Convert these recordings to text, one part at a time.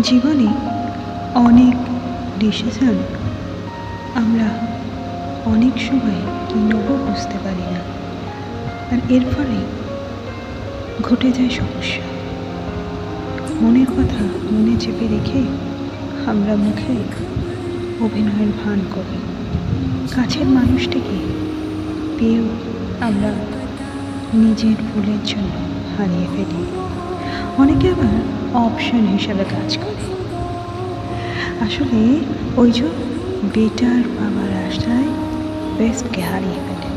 জীবনে অনেক ডিসিশন আমরা অনেক সময় নেব বুঝতে পারি না। আর এর ফলে ঘটে যায় সমস্যা। মনের কথা মনে চেপে রেখে আমরা মুখে অভিনয়ের ভান করি। কাছের মানুষটিকে পেয়েও আমরা নিজের ভুলের জন্য হারিয়ে ফেলি। অনেকে আবার অপশন হিসাবে কাজ করে। আসলে ওই যে বেটার পাওয়ার আশায় বেস্টকে হারিয়ে ফেলে।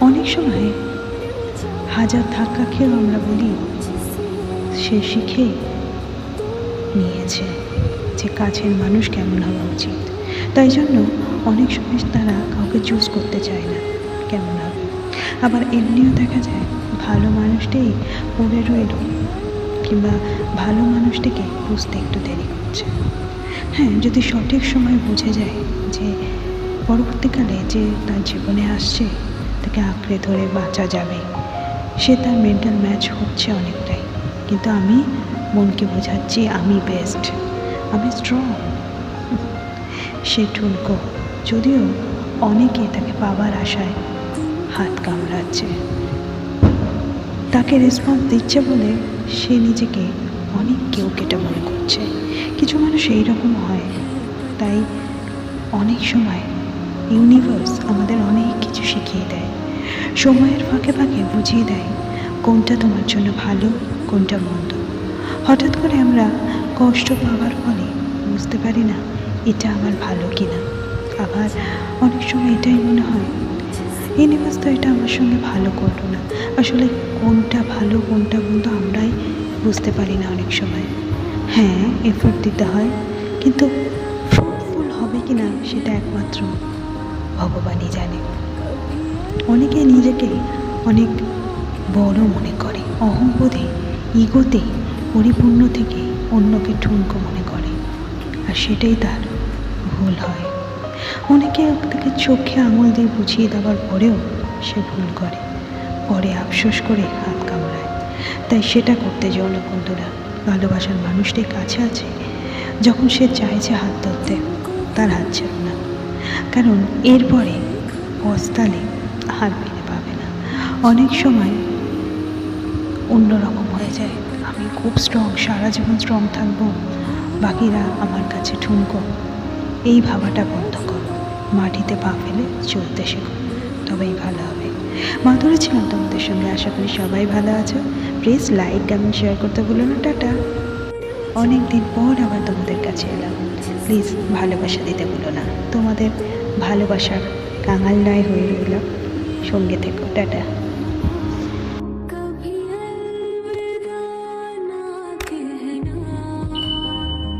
অনেক সময় হাজার ধাক্কা খেয়েও আমরা বলি, সে শিখে নিয়েছে যে কাছের মানুষ কেমন হওয়া উচিত। তাই জন্য অনেক সময় তারা কাউকে চুজ করতে চায় না, কেমন হবে। আবার এমনিও দেখা যায় ভালো মানুষটাই পড়ে রইল, কিংবা ভালো মানুষটিকে বুঝতে একটু দেরি করছে। হ্যাঁ যদি সঠিক সময় বুঝে যায় যে পরবর্তীকালে যে তার জীবনে আসছে, তাকে আঁকড়ে ধরে বাঁচা যাবে, সে তার মেন্টাল ম্যাচ হচ্ছে অনেকটাই। কিন্তু আমি মনকে বোঝাচ্ছি আমি বেস্ট আমি স্ট্রং সে ঠুনকো যদিও অনেকে তাকে পাবার আশায় হাত কামড়াচ্ছে। তাকে রেসপন্স দিচ্ছে বলে সে নিজেকে অনেক কেউ কেটে মনে করছে। কিছু মানুষ এইরকম হয়। তাই অনেক সময় ইউনিভার্স আমাদের অনেক কিছু শিখিয়ে দেয়। সময়ের ফাঁকে ফাঁকে বুঝিয়ে দেয় কোনটা তোমার জন্য ভালো, কোনটা মন্দ। হঠাৎ করে আমরা কষ্ট পাওয়ার ফলে বুঝতে পারি না, এটা আমার ভালো কি না আবার অনেক সময় এটাই মনে হয় ইউনিভার্স তো এটা আমার সঙ্গে ভালো করল না। আসলে কোনটা ভালো, কোনটা মন্দ আমরাই বুঝতে পারি না অনেক সময়। হ্যাঁ এফোর্ট দিতে হয়, কিন্তু ফ্রুটফুল হবে কি না সেটা একমাত্র ভগবানই জানে। অনেকে নিজেকে অনেক বড় মনে করে, অহংবোধে, ইগোতে, পরিপূর্ণ থেকে অন্যকে ঠুনকো মনে করে, আর সেটাই তার ভুল হয়। অনেকে তাকে চোখে আঙুল দিয়ে বুঝিয়ে দেওয়ার পরেও সে ভুল করে। পরে আফসোস করে হাত কামড়ায়। তাই সেটা করতে যেও না বন্ধুরা। ভালোবাসার মানুষটি কাছে আছে। যখন সে চাইছে হাত ধরতে, তার হাত ছেড়ো না। কারণ এরপরে পস্তালে হাত ফিরে পাবে না। অনেক সময় অন্যরকম হয়ে যায়। আমি খুব স্ট্রং সারা জীবন স্ট্রং থাকব। বাকিরা আমার কাছে ঠুনকো। এই ভাবাটা বন্ধ মাটিতে পা ফেলে চলতে শেখো। তবেই ভালো হবে। মাধুরী ছিলাম তোমাদের সঙ্গে। আশা করি সবাই ভালো আছো। প্লিজ লাইক, কমেন্ট, শেয়ার করতে ভুলো না। টাটা। অনেক দিন পর আবার তোমাদের কাছে এলাম। প্লিজ ভালোবাসা দিতে ভুলো না। তোমাদের ভালোবাসার কাঙাল নয় হয়ে রইলাম। সঙ্গে থেকো। টাটা।